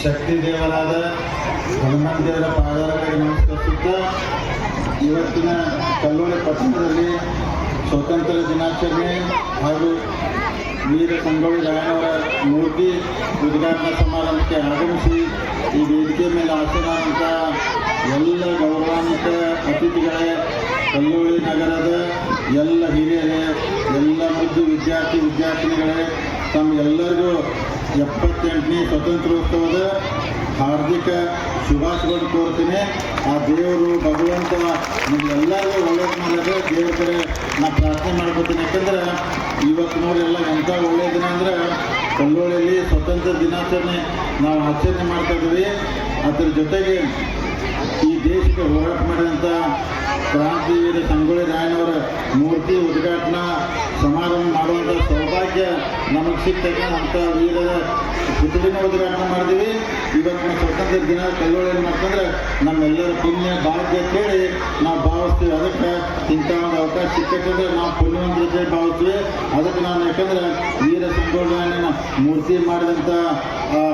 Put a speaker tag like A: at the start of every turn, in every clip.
A: ಶಕ್ತಿ ದೇವರಾದ ಹನುಮಾನ್ ದೇವರ ಪಾದಾರಗಳಿಗೆ ನಮಸ್ಕರಿಸುತ್ತಾ ಇವತ್ತಿನ ಕಲ್ಲೂರಿ ಪಟ್ಟಣದಲ್ಲಿ ಸ್ವಾತಂತ್ರ್ಯ ದಿನಾಚರಣೆ ಹಾಗೂ ವೀರ ಸಂಗೊಳ್ಳಿ ರಾಯನವರ ಮೂರ್ತಿ ಉದ್ಘಾಟನಾ ಸಮಾರಂಭಕ್ಕೆ ಆಗಮಿಸಿ ಈ ವೇದಿಕೆ ಮೇಲೆ ಆಸೀನರಾದಂಥ ಎಲ್ಲ ಗೌರವಾನ್ವಿತ ಅತಿಥಿಗಳೇ ಕಲ್ಲೂರಿ ನಗರದ ಎಲ್ಲ ಹಿರಿಯರೇ, ಎಲ್ಲ ಮುದ್ದು ವಿದ್ಯಾರ್ಥಿ, ವಿದ್ಯಾರ್ಥಿನಿಗಳೇ ತಮ್ಮೆಲ್ಲರಿಗೂ ಎಪ್ಪತ್ತೆಂಟನೇ ಸ್ವತಂತ್ರೋತ್ಸವದ ಹಾರ್ದಿಕ ಶುಭಾಶಯಗಳನ್ನು ಕೋರ್ತೀನಿ. ಆ ದೇವರು, ಭಗವಂತ ನಿಮ್ಗೆಲ್ಲರಿಗೂ ಒಳ್ಳೇದು ಮಾಡಿದ್ರೆ ದೇವ್ರ ಕಡೆ ನಾನು ಪ್ರಾರ್ಥನೆ ಮಾಡ್ಕೊತೀನಿ. ಯಾಕಂದ್ರೆ ಇವತ್ತು ನೋಡಿ ಎಲ್ಲ ಎಂಥ ಒಳ್ಳೆಯ ದಿನ ಅಂದ್ರೆ ಕಲ್ಲೋಳಿಯಲ್ಲಿ ಸ್ವತಂತ್ರ ದಿನಾಚರಣೆ ನಾವು ಆಚರಣೆ ಮಾಡ್ತಾ ಇದ್ದೀವಿ. ಅದ್ರ ಜೊತೆಗೆ ಈ ದೇಶಕ್ಕೆ ಹೋರಾಟ ಮಾಡಿದಂಥ ಕ್ರಾಂತಿವೀರ ಸಂಗೊಳ್ಳಿ ರಾಯನವರ ಮೂರ್ತಿ ಉದ್ಘಾಟನಾ ಸಮಾರಂಭ ಮಾಡುವಂಥ ಸೌಭಾಗ್ಯ ನಮಗೆ ಸಿಗ್ತದೆ ಅಂಥ ವೀರರ ಪುತ್ಥಳಿನ ಉದ್ಘಾಟನೆ ಮಾಡಿದ್ದೀವಿ ಇವತ್ತಿನ ಸ್ವತಂತ್ರ ದಿನ ಕೈಗೊಳ್ಳಿ ಮಾಡ್ಕೊಂಡ್ರೆ ನಮ್ಮೆಲ್ಲರ ಪುಣ್ಯ, ಭಾಗ್ಯ ಕೇಳಿ ನಾವು ಭಾವಿಸ್ತೀವಿ. ಅದಕ್ಕೆ ಇಂಥ ಒಂದು ಅವಕಾಶ ಸಿಕ್ಕಂದ್ರೆ ನಾವು ಪುಣ್ಯವಂತರ ಭಾವಿಸ್ತೀವಿ. ಅದಕ್ಕೆ ನಾನು ಯಾಕಂದ್ರೆ ವೀರ ಸಂಗೊಳ್ಳಿ ಮೂರ್ತಿ ಮಾಡಿದಂಥ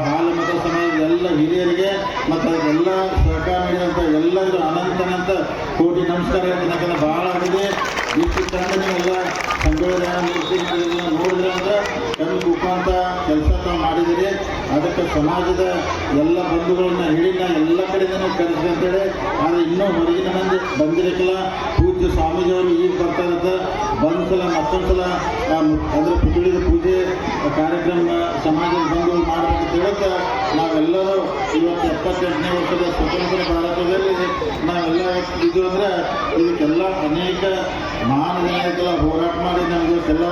A: ಹಾಲು ಮತ ಸಮಾಜದ ಎಲ್ಲ ಹಿರಿಯರಿಗೆ ಮತ್ತು ಅದೆಲ್ಲ ಸಹಕಾರ ನೀಡಿದಂಥ ಎಲ್ಲರಿಗೂ ಅನಂತ ಅನಂತ ಕೋಟಿ ನಮಸ್ಕಾರ ಯಾಕಂದ್ರೆ ಭಾಳ ಆಗಿದೆ. ಇಷ್ಟು ಚಂದ ನೀವೆಲ್ಲ ಮೂರ್ತಿ ಕುಕ್ಕಂತ ಕೆಲಸ ತಾವು ಮಾಡಿದಿರಿ. ಅದಕ್ಕೆ ಸಮಾಜದ ಎಲ್ಲ ಬಂಧುಗಳನ್ನ ಹಿಡಿನ ಎಲ್ಲ ಕಡೆಯಿಂದನೂ ಕರೆಸಿ ಅಂತೇಳಿ. ಆದರೆ ಇನ್ನೂ ಹೊರಗಿನ ಮಂದಿ ಬಂದಿರಕ್ಕಿಲ್ಲ. ಪೂಜ್ಯ ಸ್ವಾಮೀಜಿಯವರು ಈಗ ಬರ್ತಾ ಇರುತ್ತೆ ಬಂದ್ಸಲ ಮತ್ತೊಂದ್ಸಲ ಅಂದ್ರೆ ಪುತ್ಳಿದ ಪೂಜೆ ಕಾರ್ಯಕ್ರಮ ಸಮಾಜದ ಬಂಧುಗಳು ಅಂತ ಹೇಳಕ್ಕೆ ನಾವೆಲ್ಲರೂ ಇವತ್ತು ಎಪ್ಪತ್ತೆಂಟನೇ ವರ್ಷದ ಸ್ವತಂತ್ರ ಭಾರತದಲ್ಲಿ ನಾವೆಲ್ಲ ಇದು ಅಂದರೆ ಇದಕ್ಕೆಲ್ಲ ಅನೇಕ ಮಹಾನ್ ಏನಾಯ್ತಲ್ಲ ಹೋರಾಟ ಮಾಡಿ ನಮಗೆ ಎಲ್ಲ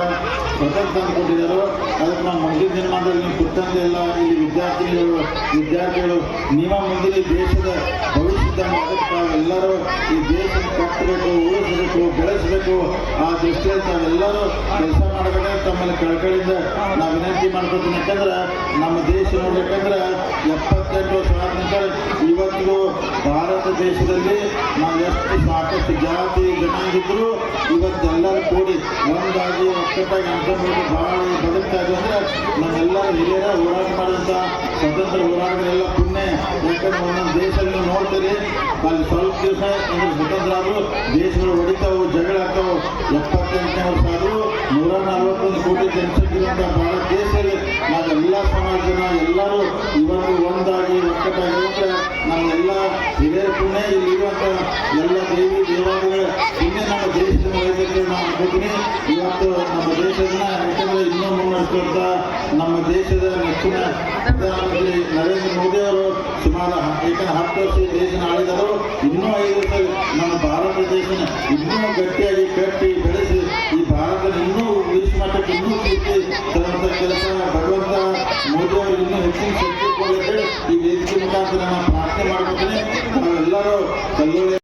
A: ತಂದು ತಂದುಕೊಟ್ಟಿದ್ದಾರೆ. ಅದಕ್ಕೆ ನಾವು ಮುಂದಿನ ದಿನಮಾನದಲ್ಲಿ ನೀವು ಕುತ್ತಂತೆ ಎಲ್ಲ ಇಲ್ಲಿ ವಿದ್ಯಾರ್ಥಿಗಳು ವಿದ್ಯಾರ್ಥಿಗಳು, ನಿಮ್ಮ ಮುಂದಿನ ದೇಶದ ಭವಿಷ್ಯದ ಅದಕ್ಕೆ ಎಲ್ಲರೂ ಈ ದೇಶ ಕಟ್ಟಬೇಕು, ಉಳಿಸಬೇಕು, ಬೆಳೆಸಬೇಕು. ಆ ದೃಷ್ಟಿಯಲ್ಲಿ ತಾವೆಲ್ಲರೂ ಕೆಲಸ ಮಾಡಬೇಕು ತಮ್ಮಲ್ಲಿ ಕಳಕಳಿಯಿಂದ ನಾವು ವಿನಂತಿ ಮಾಡ್ಕೊತೀನಿ. ಯಾಕಂದ್ರೆ ನಮ್ಮ ದೇಶ ನೋಡ್ಬೇಕಂದ್ರೆ ಎಪ್ಪತ್ತೆಂಟು ಸಾವಿರ ಇವತ್ತು ಭಾರತ ದೇಶದಲ್ಲಿ ನಾವು ಎಷ್ಟು ಸಾಕಷ್ಟು ಜಾತಿ ಜನಾಂಗಿದ್ರು ಇವತ್ತೆಲ್ಲರೂ ಕೂಡಿ ಒಂದಾಗಿ ಒಕ್ಕಟ್ಟಾಗಿ ಅನ್ಕೊಂಡು ಭಾಳ ಬದುಕ್ತಾ ಇದೆ ಅಂದ್ರೆ ನಮ್ಮೆಲ್ಲರೂ ಹಿರಿಯರ ಹೋರಾಟ ಮಾಡಿದಂತ ಸ್ವತಂತ್ರ ಹೋರಾಟಗಳೆಲ್ಲ ಪುಣ್ಯ. ಯಾಕಂದ್ರೆ ಒಂದೊಂದು ದೇಶದಲ್ಲಿ ನೋಡ್ತೀರಿ, ಅಲ್ಲಿ ಸ್ವಲ್ಪ ದಿವಸ ಅಂದ್ರೆ ಸ್ವತಂತ್ರ ಆದರೂ ದೇಶಗಳು ಹೊಡಿತಾವು, ಜಗಳ ಆಗ್ತಾವು, ಎಪ್ಪತ್ತೆಂಟನೇ ವರ್ಷ ಆದರೂ ನೂರ ನಲವತ್ತೊಂದು ಕೋಟಿ ಜನಸಂಖ್ಯೆ ಭಾಳ ದೇಶದಲ್ಲಿ ನಾವೆಲ್ಲ ಸಮಾಜ ಜನ ಎಲ್ಲರೂ ಇವತ್ತು ಒಂದಾಗಿ ಒಕ್ಕಟ್ಟಾಗಿ ನಮ್ಮೆಲ್ಲ ಹಿರಿಯರ ಪುಣ್ಯ ಇಲ್ಲಿ ಇರುವಂಥ ಎಲ್ಲ ದೇವಿ ದೇವಾಲಯಗಳ ಹಿಂದೆ ನಮ್ಮ ದೇಶದ ವೈದ್ಯಕರು ನಾನು ಅನ್ಕೋತೀನಿ ಇವತ್ತು ನಮ್ಮ ದೇಶದನ್ನ ಯಾಕಂದ್ರೆ ಇನ್ನೂ ಮುನ್ನಡೆಸುವಂತ ನಮ್ಮ ದೇಶದ ನೆಚ್ಚಿನ ಪ್ರಧಾನಮಂತ್ರಿ ನರೇಂದ್ರ ಮೋದಿ ಅವರು ಸುಮಾರು ಯಾಕಂದ್ರೆ ಹತ್ತು ವರ್ಷ ದೇಶನ ಆಳಿದರು ಇನ್ನೂ ಐದು ನಮ್ಮ ಭಾರತ ದೇಶನ ಇನ್ನೂ ಗಟ್ಟಿಯಾಗಿ ಕಟ್ಟಿ ಬೆಳೆಸಿ, ಈ ಭಾರತ ಇನ್ನೂ ವಿಶ್ವ ಮಟ್ಟಕ್ಕೆ ಇನ್ನೂ ಕೀರ್ತಿ ತರುವಂತ ಕೆಲಸ ಭಗವಂತ ಮೋದಿ ಅವರು ಇನ್ನೂ ಹೆಚ್ಚಿನ ಶಕ್ತಿ ಕೊಡಬೇಕು ಈ ವೇದಿಕೆ ಮುಖಾಂತರ ನಾನು ಪ್ರಾರ್ಥನೆ ಮಾಡ್ಬೇಕೇ ನಾವೆಲ್ಲರೂ ಕಲ್ಲೂರಿ